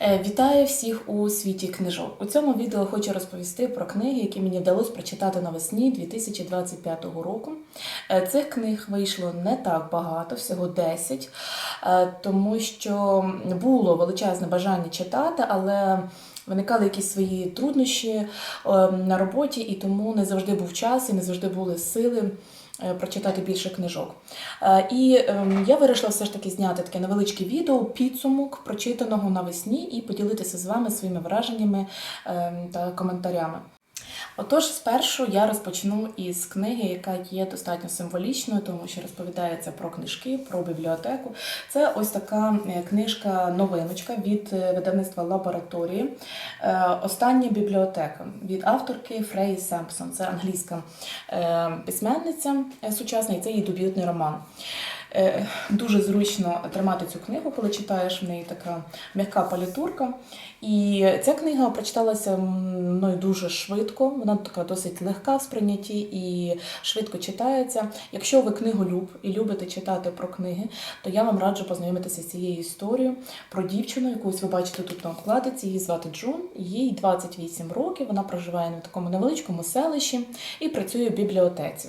Е, Вітаю всіх у світі книжок. У цьому відео хочу розповісти про книги, які мені вдалося прочитати навесні 2025 року. Е, Цих книг вийшло не так багато, всього 10, е, тому що було величезне бажання читати, але виникали якісь свої труднощі на роботі, і тому не завжди був час і не завжди були сили прочитати більше книжок. Е, І ем, я вирішила все ж таки зняти таке невеличке відео, підсумок прочитаного навесні і поділитися з вами своїми враженнями ем, та коментарями. Отож, спершу я розпочну із книги, яка є достатньо символічною, тому що розповідається про книжки, про бібліотеку. Це ось така е, книжка новиночка від е, видавництва лабораторії. Е, Остання бібліотека від авторки Фреї Семпсон. Це англійська письменниця сучасна, і це її дебютний роман. Е, Дуже зручно тримати цю книгу, коли читаєш в неї така м'яка палітурка. І ця книга прочиталася мною дуже швидко. Вона така досить легка в сприйнятті і швидко читається. Якщо ви книголюб і любите читати про книги, то я вам раджу познайомитися з цією історією про дівчину, Якусь ви бачите тут на обкладиці. Її звати Джун, їй 28 років. Вона проживає на такому невеличкому селищі і працює в бібліотеці.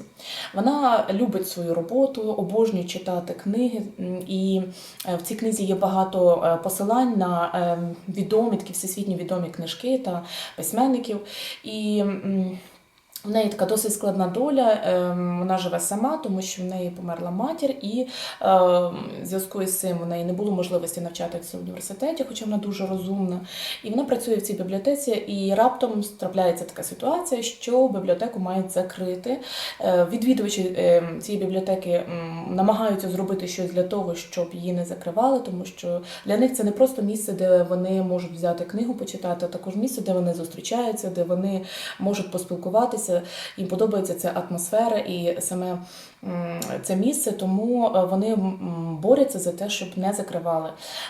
Вона любить свою роботу, обожнює читати книги, і е, в цій книзі є багато е, посилань на е, відомі, такі всесвітньо відомі книжки та письменників. І в неї така досить складна доля. ем, Вона живе сама, тому що в неї померла матір, і е, в зв'язку із цим у неї не було можливості навчатися в університеті, хоча вона дуже розумна. І вона працює в цій бібліотеці, і раптом трапляється така ситуація, що бібліотеку мають закрити. Е, Відвідувачі е, цієї бібліотеки намагаються зробити щось для того, щоб її не закривали, тому що для них це не просто місце, де вони можуть взяти книгу почитати, а також місце, де вони зустрічаються, де вони можуть поспілкуватися. Їм подобається ця атмосфера і саме це місце, тому е, вони борються за те, щоб не закривали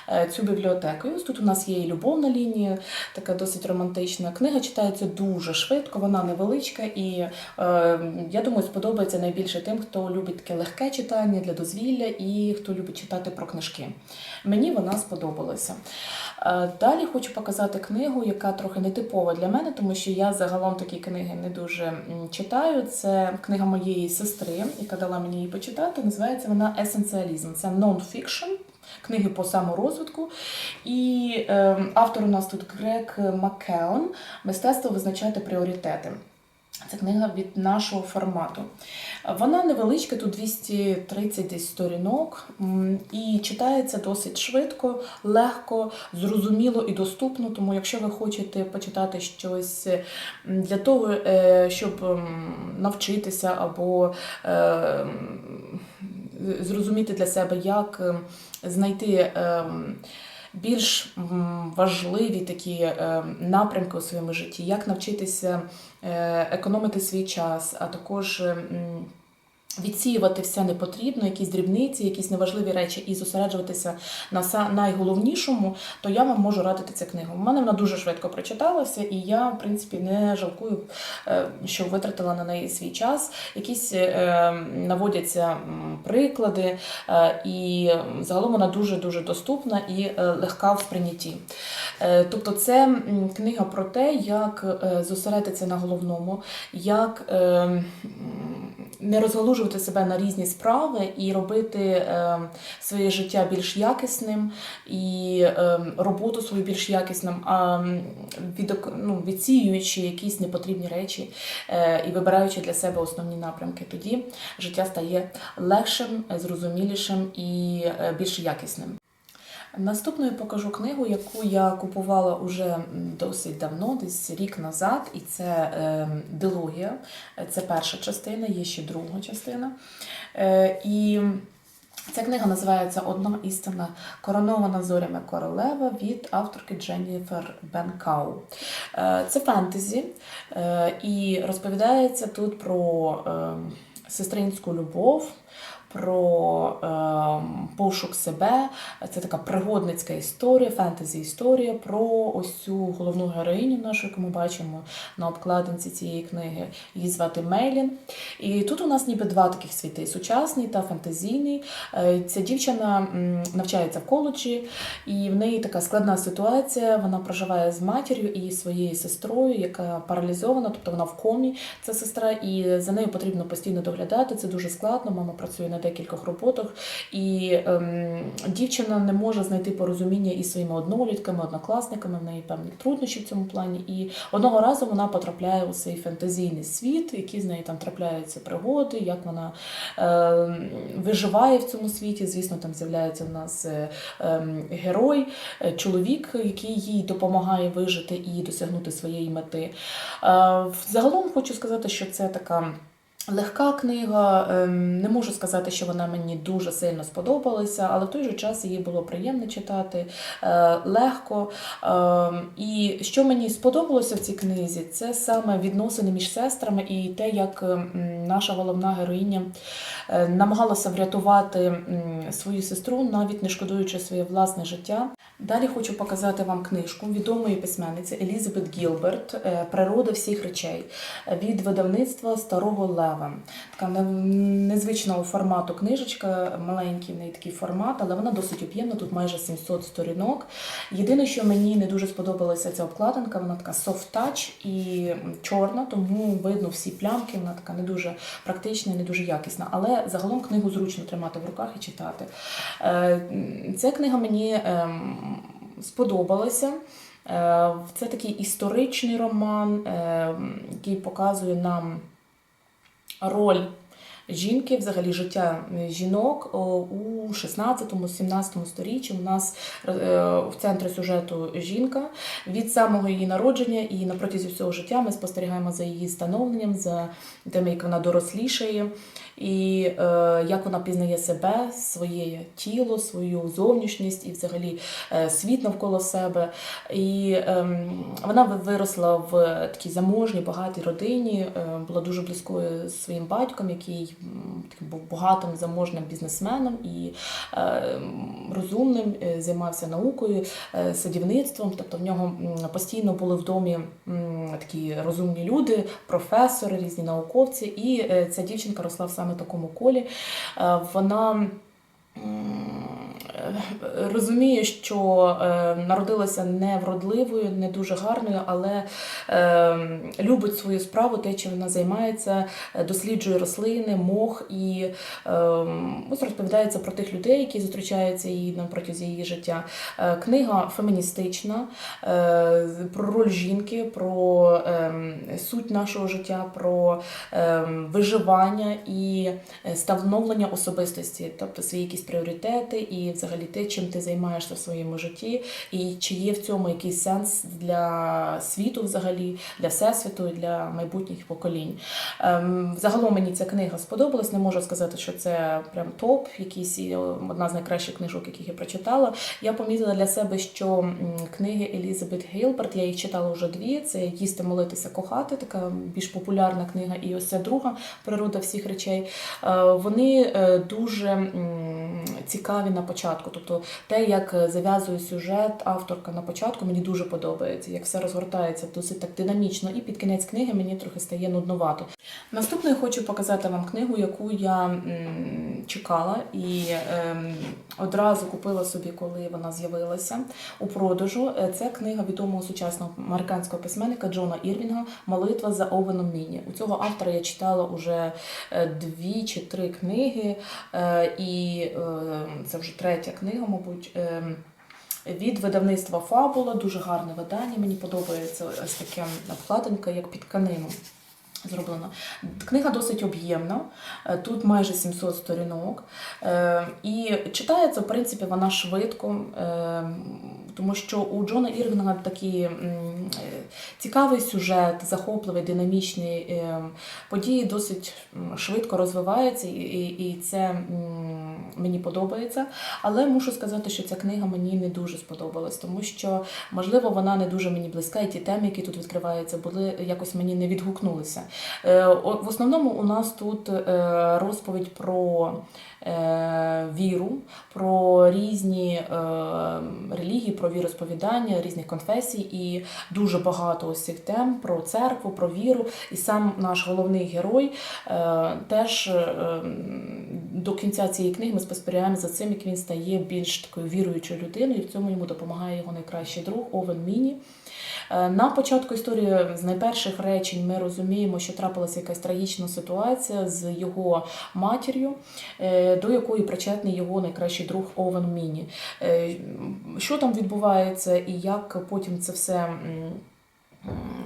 е, цю бібліотеку. І ось тут у нас є і любовна лінія, така досить романтична. Книга читається дуже швидко, вона невеличка, і е, я думаю, сподобається найбільше тим, хто любить таке легке читання для дозвілля і хто любить читати про книжки. Мені вона сподобалася. Далі хочу показати книгу, яка трохи нетипова для мене, тому що я загалом такі книги не дуже читаю. Це книга моєї сестри, яка дала мені її почитати. Називається вона Есенціалізм. Це нон-фікшн. Книги по саморозвитку. І е, автор у нас тут Грег Маккеон Мистецтво визначати пріоритети. Це книга від нашого формату. Вона невеличка, тут 230 десь сторінок, і читається досить швидко, легко, зрозуміло і доступно. Тому, якщо ви хочете почитати щось для того, е, щоб навчитися або е, зрозуміти для себе, як знайти. Більш важливі такі е, напрямки у своєму житті, як навчитися е, економити свій час, а також відсіювати все непотрібне, якісь дрібниці, якісь неважливі речі, і зосереджуватися на найголовнішому, то я вам можу радити цю книгу. У мене вона дуже швидко прочиталася, і я, в принципі, не жалкую, е, що витратила на неї свій час. Якісь е, наводяться приклади, е, і загалом вона дуже дуже доступна і легка в сприйнятті. Е, Тобто, це книга про те, як зосередитися на головному, як е, м, не розгалужувати себе на різні справи і робити е, своє життя більш якісним і е, роботу свою більш якісним, а м, відок- ну, відсіюючи якісь непотрібні речі е, і вибираючи для себе основні напрямки. Тоді життя стає легшим, зрозумілішим і більш якісним. Наступною покажу книгу, яку я купувала уже досить давно, десь рік назад, і це е, дилогія. Це перша частина, є ще друга частина. Е, і ця книга називається Одна істина коронована зорями королева від авторки Дженніфер Бенкау. Е, Це фентезі, е, і розповідається тут про е, сестринську любов, про ем, пошук себе. Це така пригодницька історія, фентезі історія про ось цю головну героїню нашу, яку ми бачимо на обкладинці цієї книги. Її звати Мейлін. І тут у нас ніби два таких світи: сучасний та фантазійний. Е, Ця дівчина навчається в коледжі, і в неї така складна ситуація. Вона проживає з матір'ю і своєю сестрою, яка паралізована, тобто вона в комі, ця сестра, і за нею потрібно постійно доглядати. Це дуже складно. Мама працює на декількох роботах, і ем, дівчина не може знайти порозуміння із своїми однолітками, однокласниками. В неї певні труднощі в цьому плані. І одного разу вона потрапляє у цей фентезійний світ, які з нею там трапляються пригоди, як вона е, виживає в цьому світі. Звісно, там з'являється в нас е, ем, герой, е, чоловік, який їй допомагає вижити і досягнути своєї мети. Е, Загалом хочу сказати, що це така. Легка книга, ем, не можу сказати, що вона мені дуже сильно сподобалася, але в той же час її було приємно читати, е, легко. Ем, І що мені сподобалося в цій книзі, це саме відносини між сестрами і те, як ем, наша головна героїня е, намагалася врятувати свою сестру, навіть не шкодуючи своє власне життя. Далі хочу показати вам книжку відомої письменниці Елізабет Гілберт е, Природа всіх речей від видавництва Старого Лева. Така незвичного формату книжечка, маленький в неї такий формат, але вона досить об'ємна, тут майже 700 сторінок. Єдине, що мені не дуже сподобалася ця обкладинка, вона така soft touch і чорна, тому видно всі плямки, вона така не дуже практична, не дуже якісна. Але загалом книгу зручно тримати в руках і читати. Е, Ця книга мені ем, сподобалася. Е, Це такий історичний роман, е, який показує нам роль жінки, взагалі життя жінок у 16-17 сторіччі. У нас е, в центрі сюжету жінка від самого її народження і на протязі всього життя ми спостерігаємо за її становленням, за тим, як вона дорослішає, і е, як вона пізнає себе, своє тіло, свою зовнішність і взагалі е, світ навколо себе. І ем, вона виросла в такій заможній, багатій родині, е, була дуже близькою з своїм батьком, який таким був багатим заможним бізнесменом і е, розумним, е, займався наукою, е, садівництвом. Тобто в нього постійно були в домі такі розумні люди, професори, різні науковці. І е, ця дівчинка росла в саме такому колі. Е, Вона розуміє, що е, народилася невродливою, не дуже гарною, але е, любить свою справу, те, чим вона займається, е, досліджує рослини, мох і е, ось розповідається про тих людей, які зустрічаються на протязі її життя. Е, Книга феміністична е, про роль жінки, про е, суть нашого життя, про е, виживання і е, становлення особистості, тобто свої якісь пріоритети і взагалі те, чим ти займаєшся в своєму житті, і чи є в цьому якийсь сенс для світу, взагалі, для всесвіту, і для майбутніх поколінь. Ем, Загалом мені ця книга сподобалась. Не можу сказати, що це прям топ, якийсь одна з найкращих книжок, яких я прочитала. Я помітила для себе, що книги Елізабет Гілберт, я їх читала вже дві. Це їсти, молитися, кохати, така більш популярна книга, і ось ця друга природа всіх речей. Е, Вони е, дуже цікаві на початку. Тобто те, як зав'язує сюжет авторка на початку, мені дуже подобається, як все розгортається досить так динамічно, і під кінець книги мені трохи стає нудновато. Наступною хочу показати вам книгу, яку я чекала і ем, одразу купила собі, коли вона з'явилася у продажу. Е, Це книга відомого сучасного американського письменника Джона Ірвінга Молитва за Овеном Міні. У цього автора я читала уже е, дві чи три книги, е, і е, це вже третя книга, мабуть. Ем, від видавництва Фабула дуже гарне видання. Мені подобається ось таке обкладинка, як під тканину. Зроблено. Книга досить об'ємна, е, тут майже 700 сторінок. Е, І читається, в принципі, вона швидко, е, тому що у Джона Ірвінга такі е, цікавий сюжет, захопливий, динамічний. е, Події досить швидко розвиваються, і, це мені подобається. Але мушу сказати, що ця книга мені не дуже сподобалась, тому що, можливо, вона не дуже мені близька, і ті теми, які тут відкриваються, були якось мені не відгукнулися. Е, В основному у нас тут е, розповідь про е, віру, про різні релігії, про віросповідання, різних конфесій, і дуже багато ось цих тем про церкву, про віру. І сам наш головний герой теж до кінця цієї книги ми спостерігаємо за цим, як він стає більш такою віруючою людиною, і в цьому йому допомагає його найкращий друг Овен Міні. Е, На початку історії з найперших речень ми розуміємо, що трапилася якась трагічна ситуація з його матір'ю, е, до якої причетний його найкращий друг Овен Міні. Е, Що там відбувається і як потім це все.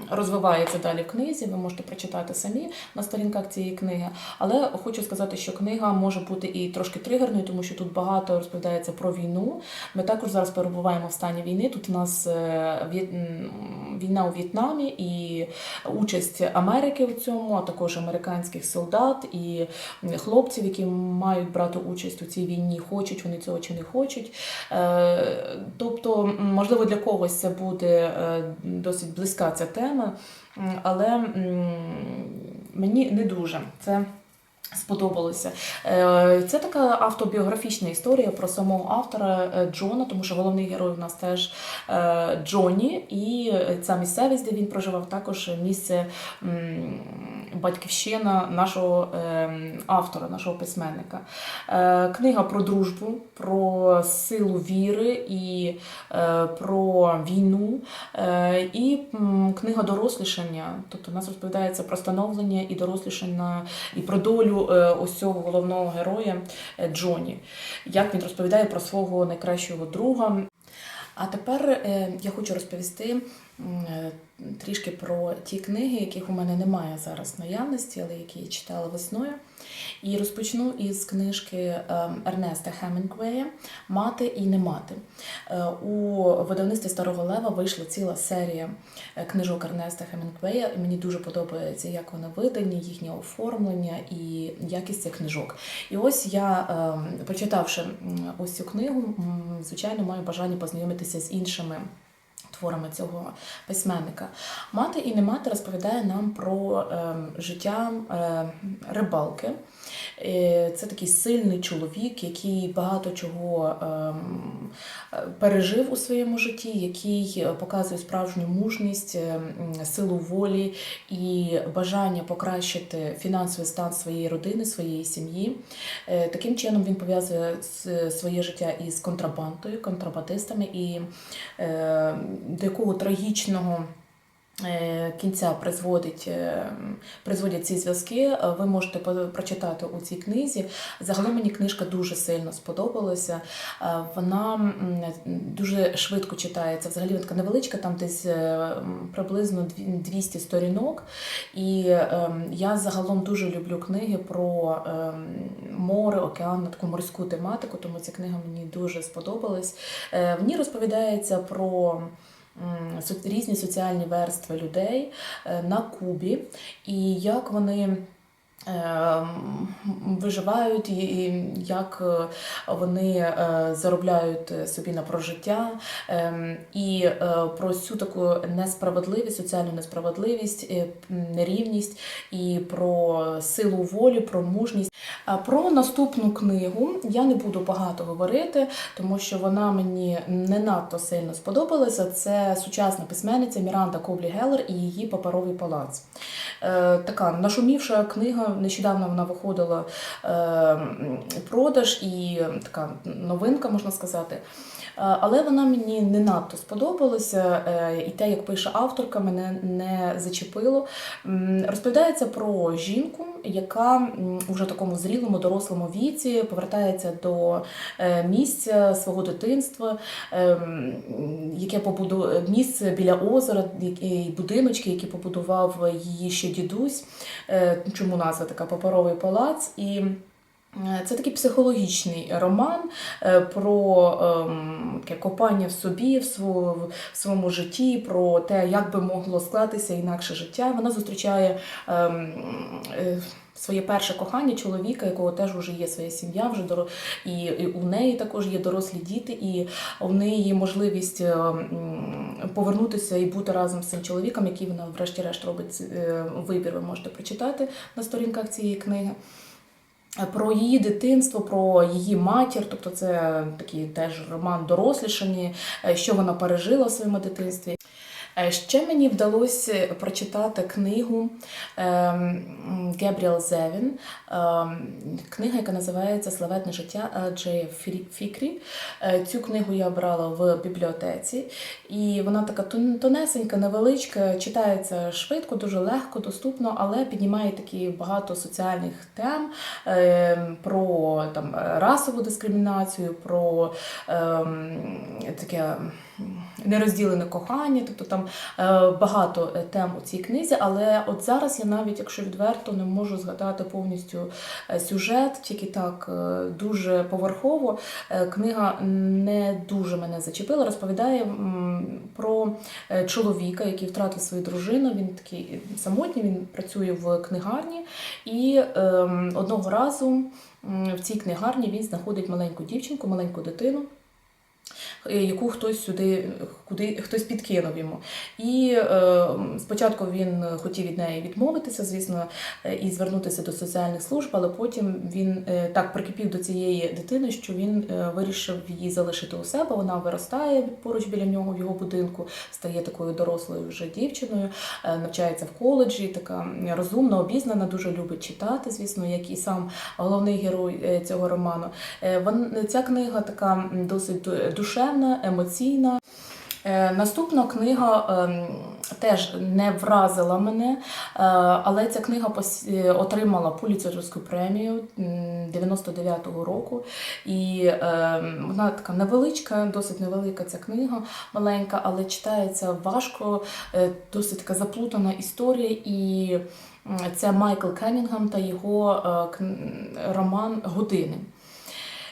Розвивається далі в книзі, ви можете прочитати самі на сторінках цієї книги. Але хочу сказати, що книга може бути і трошки тригерною, тому що тут багато розповідається про війну. Ми також зараз перебуваємо в стані війни. Тут у нас е, війна у В'єтнамі і участь Америки в цьому, а також американських солдат і хлопців, які мають брати участь у цій війні, хочуть вони цього чи не хочуть. Е, Тобто, можливо, для когось це буде е, досить близька ця тема, але мені не дуже це. Сподобалося. Е, Це така автобіографічна історія про самого автора е, Джона, тому що головний герой у нас теж е, Джоні, і ця місцевість, де він проживав, також місце батьківщина нашого автора, нашого письменника. Книга про дружбу, про силу віри і про війну, і книга дорослішання. Тобто у нас розповідається про становлення і дорослішання, і про долю е, ось цього головного героя е, Джоні. Як він розповідає про свого найкращого друга. А тепер е, я хочу розповісти е, трішки про ті книги, яких у мене немає зараз наявності, але які я читала весною. І розпочну із книжки е, Ернеста Хемінгвея Мати і не мати. Е, У видавництві Старого Лева вийшла ціла серія е, книжок Ернеста Хемінгвея. І мені дуже подобається, як вони видані, їхнє оформлення і якість цих книжок. І ось я, е, прочитавши ось цю книгу, звичайно, маю бажання познайомитися з іншими. Творами цього письменника. Мати і не мати розповідає нам про е, життя е, рибалки. Е, Це такий сильний чоловік, який багато чого ем, е, пережив у своєму житті, який е, показує справжню мужність, е, силу волі і бажання покращити фінансовий стан своєї родини, своєї сім'ї. Таким чином він пов'язує своє життя із контрабандою, контрабандистами, і до якого трагічного. Е, Кінця призводить, е, призводять ці зв'язки. Е, Ви можете прочитати у цій книзі. Загалом мені книжка дуже сильно сподобалася. Вона дуже швидко читається. Взагалі така невеличка, там десь приблизно 200 сторінок. І ем, я загалом дуже люблю книги про ем, море, океан, таку морську тематику, тому ця книга мені дуже сподобалась. В ній розповідається про. Різні соціальні верстви людей е, на Кубі, і як вони виживають, і як е, вони е, заробляють собі на прожиття, ем, і е, про цю таку несправедливість, соціальну несправедливість, нерівність, і про силу волі, про мужність. Про наступну книгу я не буду багато говорити, тому що вона мені не надто сильно сподобалася. Це сучасна письменниця Міранда Коблі Геллер і її паперовий палац. Е, така нашумівша книга. Нещодавно вона виходила е, продаж і така новинка, можна сказати. Е, Але вона мені не надто сподобалася, е, і те, як пише авторка, мене не зачепило. Розповідається про жінку, яка м, уже в такому зрілому дорослому віці повертається до е, місця свого дитинства, яке побуду... місце біля озера, будиночки, які побудував її ще дідусь. Чому назва така паперовий палац? І Це такий психологічний роман е, про ем, таке копання в собі, в своєму, в своєму житті, про те, як би могло склатися інакше життя. Вона зустрічає ем, е, своє перше кохання чоловіка, якого теж вже є своя сім'я, вже доро... і, і у неї також є дорослі діти, і у неї є можливість е, м, повернутися і бути разом з цим чоловіком, який вона, врешті-решт, робить е, вибір. Ви можете прочитати на сторінках цієї книги. Про її дитинство, про її матір, тобто це такий теж роман дорослішання, е, що вона пережила в своєму дитинстві. Е, Ще мені вдалося прочитати книгу ем, Гебріел Зевін, ем, книга, яка називається Славетне життя Джея Фікрі. Е, Цю книгу я брала в бібліотеці, і вона така тонесенька, невеличка, читається швидко, дуже легко, доступно, але піднімає такі багато соціальних тем е, про там, расову дискримінацію, про ем, таке нерозділене кохання, тобто там е, багато е, тем у цій книзі, але от зараз я навіть, якщо відверто, не можу згадати повністю е, сюжет, тільки так дуже поверхово. Книга не дуже мене зачепила. Розповідає про чоловіка, який втратив свою дружину. Він такий самотній, він працює в книгарні, і ем, одного разу в цій книгарні він знаходить маленьку дівчинку, маленьку дитину. Е, Яку хтось сюди, куди хтось підкинув йому. І е, спочатку він хотів від неї відмовитися, звісно, е, і звернутися до соціальних служб, але потім він е, так прикипів до цієї дитини, що він е, вирішив її залишити у себе. Вона виростає поруч біля нього в його будинку, стає такою дорослою вже дівчиною, е, навчається в коледжі, така розумна, обізнана, дуже любить читати, звісно, як і сам головний герой е, цього роману. Е, вон- Ця книга така досить ду- душевна, емоційна. Е, Наступна книга ем, теж не вразила мене, е, але ця книга е, отримала Пуліцерівську премію м, 99-го року. І ем, вона така невеличка, досить невелика ця книга, маленька, але читається важко, досить така заплутана історія. І це Майкл Кеннінгем та його роман Години.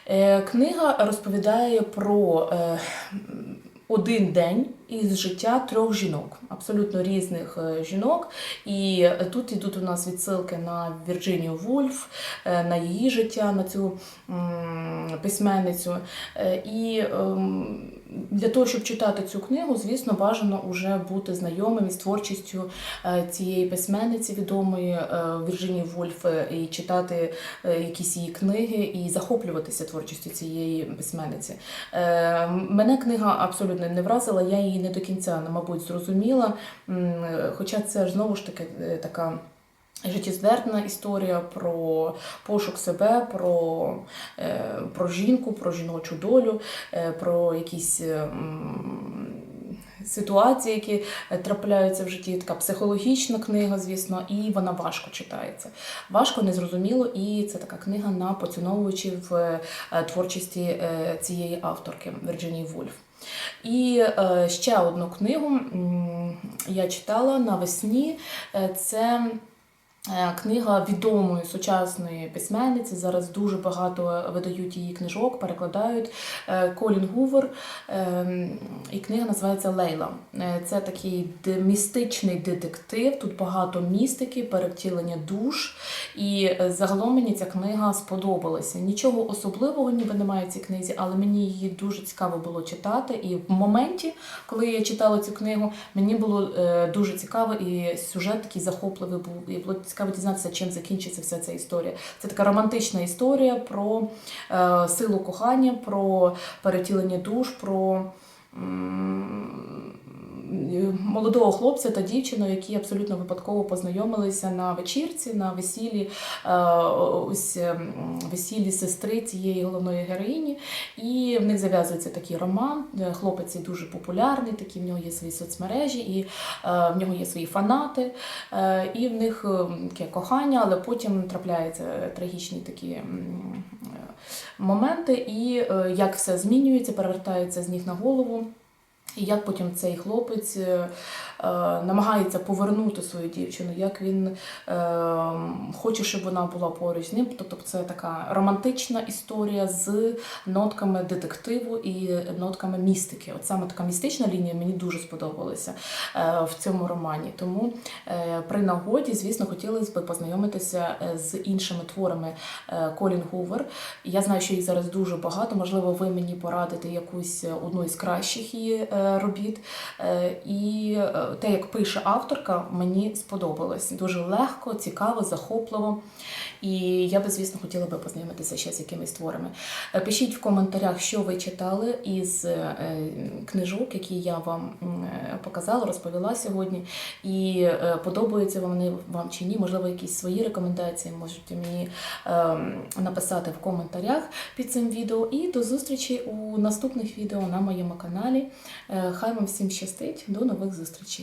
Е, Книга розповідає про е, один день із життя трьох жінок, абсолютно різних е, жінок. І тут йдуть у нас відсилки на Вірджинію Вульф, е, на її життя, на цю письменницю. Е, І ем, для того, щоб читати цю книгу, звісно, бажано вже бути знайомим із творчістю цієї письменниці відомої Вірджинії Вульф і читати якісь її книги і захоплюватися творчістю цієї письменниці. Мене книга абсолютно не вразила, я її не до кінця, мабуть, зрозуміла. Хоча це ж знову ж таки е, така. Життєзвердна історія про пошук себе, про, е, про жінку, про жіночу долю, е, про якісь ситуації, які трапляються в житті. Така психологічна книга, звісно, і вона важко читається. Важко, незрозуміло, і це така книга на поціновувачів творчості цієї авторки Вірджинії Вульф. І е, ще одну книгу я читала навесні. Е, Це книга відомої сучасної письменниці. Зараз дуже багато видають її книжок, перекладають. Е, Колін Гувер. е, І книга називається Лейла. Е, Це такий містичний детектив. Тут багато містики, перевтілення душ. І е, загалом мені ця книга сподобалася. Нічого особливого ніби немає в цій книзі, але мені її дуже цікаво було читати. І в моменті, коли я читала цю книгу, мені було е, дуже цікаво, і сюжет такий захопливий був. І цікаво дізнатися, чим закінчиться вся ця історія. Це така романтична історія про е, силу кохання, про перетілення душ, про. м, Молодого хлопця та дівчину, які абсолютно випадково познайомилися на вечірці, на весіллі, е, ось ем, весіллі сестри цієї головної героїні. І в них зав'язується такий роман. Е, Хлопець дуже популярний, такі в нього є свої соцмережі, і е, в нього є свої фанати, і в них е, таке кохання, але потім трапляються трагічні такі моменти, і як все змінюється, перевертається з ніг на голову. І як потім цей хлопець е, намагається повернути свою дівчину, як він е, хоче, щоб вона була поруч з ним. Тобто це така романтична історія з нотками детективу і нотками містики. От саме така містична лінія мені дуже сподобалася е, в цьому романі. Тому е, при нагоді, звісно, хотілося б познайомитися е, з іншими творами е, Колін Гувер. Я знаю, що їх зараз дуже багато. Можливо, ви мені порадите якусь е, одну із кращих її е, робіт. Е, І е, те, як пише авторка, мені сподобалось. Дуже легко, цікаво, захопливо. І я би, звісно, хотіла би познайомитися ще з якимись творами. Е, Пишіть в коментарях, що ви читали із е, книжок, які я вам е, показала, розповіла сьогодні. І подобаються вони вам чи ні. Можливо, якісь свої рекомендації можете мені ем, написати в коментарях під цим відео. І до зустрічі у наступних відео на моєму каналі. Хай вам всім щастить. До нових зустрічей!